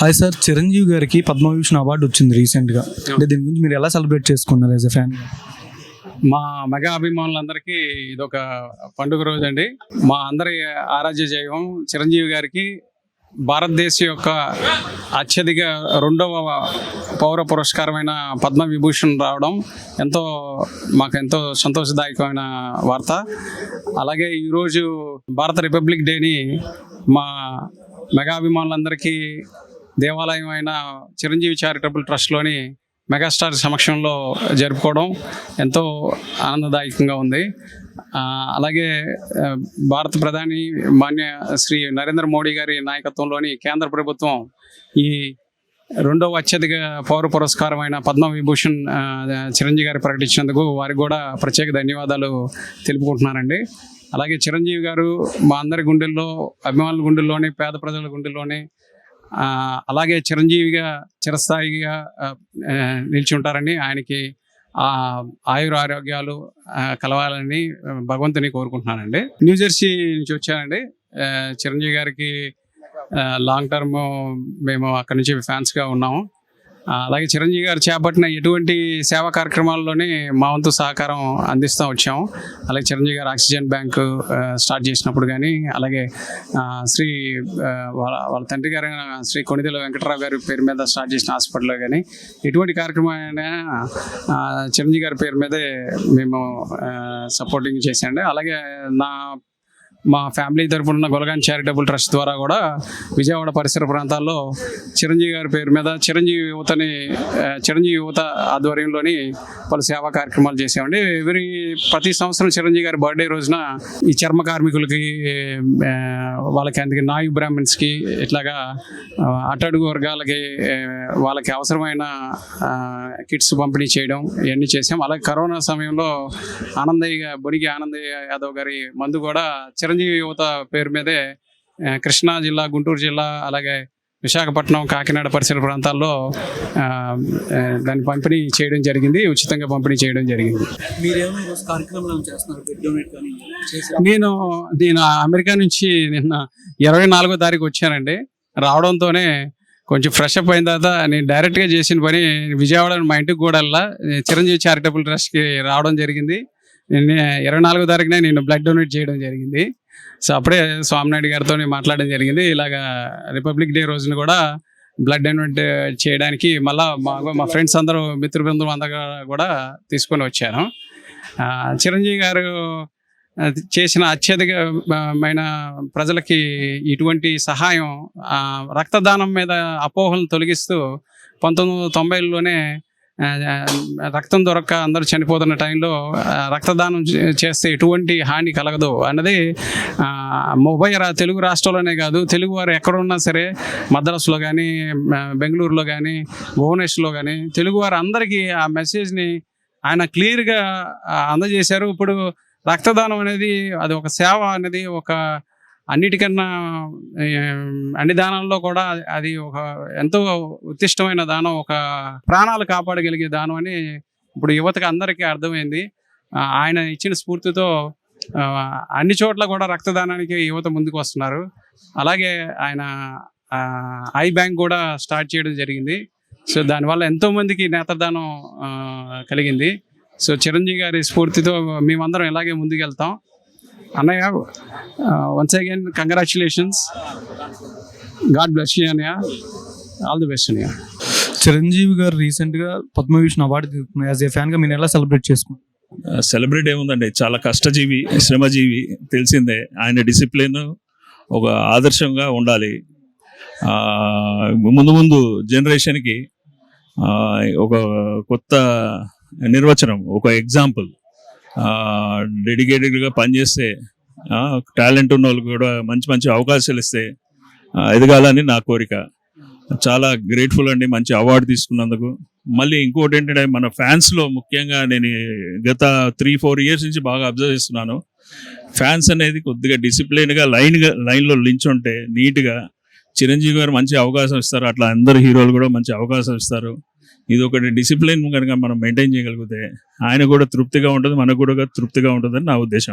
Hi sir Chiranjeevi గారికి Padma Vibhushan award వచ్చింది రీసెంట్గా. అంటే దీని గురించి మీరు ఎలా సెలబ్రేట్ చేసుకున్నారు యాజ్ ఫ్యాన్ మా మెగా అభిమానులందరికీ ఇదొక పండుగ రోజు అండి మా అందరి ఆరాధ్య జైవం చిరంజీవి గారికి భారతదేశం యొక్క అత్యధిక రెండవ పౌర పురస్కారమైన పద్మ విభూషణ్ రావడం ఎంతో మాకు ఎంతో సంతోషదాయకమైన వార్త. అలాగే ఈరోజు భారత రిపబ్లిక్ డేని మా మెగా అభిమానులందరికీ దేవాలయం అయిన చిరంజీవి చారిటబుల్ ట్రస్ట్లోని మెగాస్టార్ సమక్షంలో జరుపుకోవడం ఎంతో ఆనందదాయకంగా ఉంది. అలాగే భారత ప్రధాని మాన్య శ్రీ నరేంద్ర మోడీ గారి నాయకత్వంలోని కేంద్ర ప్రభుత్వం ఈ రెండవ అత్యధిక పౌర పురస్కారమైన పద్మ విభూషణ్ చిరంజీవి గారు ప్రకటించినందుకు వారికి కూడా ప్రత్యేక ధన్యవాదాలు తెలుపుకుంటున్నానండి. అలాగే చిరంజీవి గారు మా అందరి గుండెల్లో అభిమానుల గుండెల్లోని పేద ప్రజల గుండెల్లోని అలాగే చిరంజీవిగా చిరస్థాయిగా నిలిచి ఉంటారని ఆయనకి ఆయుర ఆరోగ్యాలు కలవాలని భగవంతుని కోరుకుంటున్నానండి. న్యూ జెర్సీ నుంచి వచ్చానండి. చిరంజీవి గారికి లాంగ్ టర్మ్ మేము అక్కడి నుంచి ఫ్యాన్స్గా ఉన్నాము. అలాగే చిరంజీవి గారు చేపట్టిన ఎటువంటి సేవా కార్యక్రమాల్లోనే మా వంతు సహకారం అందిస్తూ వచ్చాము. అలాగే చిరంజీవి గారు ఆక్సిజన్ బ్యాంకు స్టార్ట్ చేసినప్పుడు కానీ అలాగే శ్రీ వాళ్ళ వాళ్ళ తండ్రి గారు శ్రీ కొణిదెల వెంకటరావు గారి పేరు మీద స్టార్ట్ చేసిన హాస్పిటల్లో కానీ ఎటువంటి కార్యక్రమం చిరంజీవి గారి పేరు మీదే మేము సపోర్టింగ్ చేసాండి అలాగే నా మా ఫ్యామిలీ తరపున ఉన్న గొలగాన్ చారిటబుల్ ట్రస్ట్ ద్వారా కూడా విజయవాడ పరిసర ప్రాంతాల్లో చిరంజీవి గారి పేరు మీద చిరంజీవి యువతని చిరంజీవి యువత ఆధ్వర్యంలోని పలు సేవా కార్యక్రమాలు చేసామండి ఎవరి ప్రతి సంవత్సరం చిరంజీవి గారి బర్త్డే రోజున ఈ చర్మ కార్మికులకి వాళ్ళకి అందుకే నాయు బ్రాహ్మణ్స్కి ఇట్లాగా అట్టడుగు వర్గాలకి వాళ్ళకి అవసరమైన కిట్స్ పంపిణీ చేయడం ఇవన్నీ చేసాం అలాగే కరోనా సమయంలో ఆనందయ్య బొనిగి ఆనందయ్య యాదవ్ గారి మందు కూడా చిరంజీవి యువత పేరు మీదే కృష్ణా జిల్లా గుంటూరు జిల్లా అలాగే విశాఖపట్నం కాకినాడ పరిసర ప్రాంతాల్లో దాన్ని పంపిణీ చేయడం జరిగింది ఉచితంగా పంపిణీ చేయడం జరిగింది. నేను నేను అమెరికా నుంచి నిన్న ఇరవై నాలుగో తారీఖు వచ్చానండి. రావడంతోనే కొంచెం ఫ్రెష్ అప్ అయిన తర్వాత నేను డైరెక్ట్గా చేసిన పని విజయవాడ మా ఇంటికి కూడా వెళ్ళా చిరంజీవి చారిటబుల్ ట్రస్ట్కి రావడం జరిగింది. నిన్న ఇరవై నాలుగో తారీఖునే నేను బ్లడ్ డొనేట్ చేయడం జరిగింది. సో అప్పుడే స్వామినాయుడు గారితో మాట్లాడడం జరిగింది. ఇలాగా రిపబ్లిక్ డే రోజున కూడా బ్లడ్ డొనేట్ చేయడానికి మళ్ళా మా మా ఫ్రెండ్స్ అందరూ మిత్ర బృందం అందరూ కూడా తీసుకొని వచ్చాను. చిరంజీవి గారు చేసిన అత్యధికమైన ప్రజలకి ఇటువంటి సహాయం రక్తదానం మీద అపోహలను తొలగిస్తూ పంతొమ్మిది వందల తొంభైలోనే రక్తం దొరక్క అందరూ చనిపోతున్న టైంలో రక్తదానం చేస్తే ఎటువంటి హాని కలగదు అన్నది ఆ, ఉభయ తెలుగు రాష్ట్రాల్లోనే కాదు తెలుగు వారు ఎక్కడున్నా సరే మద్రాసులో కానీ బెంగళూరులో కానీ భువనేశ్వర్లో కానీ తెలుగు వారు అందరికీ ఆ మెసేజ్ని ఆయన క్లియర్గా అందజేశారు. ఇప్పుడు రక్తదానం అనేది అది ఒక సేవ అనేది ఒక అన్నిటికన్నా అన్ని దానాల్లో కూడా అది ఒక ఎంతో ఉత్తిష్టమైన దానం ఒక ప్రాణాలు కాపాడగలిగే దానం అని ఇప్పుడు యువతకు అందరికీ అర్థమైంది. ఆయన ఇచ్చిన స్ఫూర్తితో అన్ని చోట్ల కూడా రక్తదానానికి యువత ముందుకు వస్తున్నారు అలాగే ఆయన ఐ బ్యాంక్ కూడా స్టార్ట్ చేయడం జరిగింది. సో దానివల్ల ఎంతో మందికి నేత్రదానం కలిగింది. సో చిరంజీవి గారి స్ఫూర్తితో మేమందరం ఇలాగే ముందుకెళ్తాం. అన్నయ్య once again congratulations God bless you అన్నయ్య. ఆల్ ది బెస్ట్ అన్నయ్య. చిరంజీవి గారు రీసెంట్గా పద్మవిభూషణ్ అవార్డు తీసుకున్నారు. యాజ్ ఏ ఫ్యాన్గా మీరు ఎలా సెలబ్రేట్ చేసుకున్నారు? సెలబ్రిటీ ఏముందండి? చాలా కష్టజీవి శ్రమజీవి తెలిసిందే. ఆయన డిసిప్లిన్ ఒక ఆదర్శంగా ఉండాలి. ముందు ముందు జనరేషన్కి ఒక కొత్త నిర్వచనం ఒక ఎగ్జాంపుల్ డెడికేటెడ్గా పనిచేస్తే టాలెంట్ ఉన్న వాళ్ళకి కూడా మంచి మంచి అవకాశాలు ఇస్తే ఎదగాలని నా కోరిక. చాలా గ్రేట్ఫుల్ అండి మంచి అవార్డు తీసుకున్నందుకు. మళ్ళీ ఇంకోటి ఏంటంటే మన ఫ్యాన్స్లో ముఖ్యంగా నేను గత త్రీ ఫోర్ ఇయర్స్ నుంచి బాగా అబ్జర్వ్ చేస్తున్నాను. ఫ్యాన్స్ అనేది కొద్దిగా డిసిప్లైన్గా లైన్గా లైన్లో నించుంటే నీట్గా చిరంజీవి గారు మంచి అవకాశం ఇస్తారు. అట్లా అందరు హీరోలు కూడా మంచి అవకాశం ఇస్తారు. ఇది ఒకటి డిసిప్లిన్ కనుక మనం మెయింటైన్ చేయగలిగితే ఆయన కూడా తృప్తిగా ఉంటుంది మనకు కూడా తృప్తిగా ఉంటుందని నా ఉద్దేశం.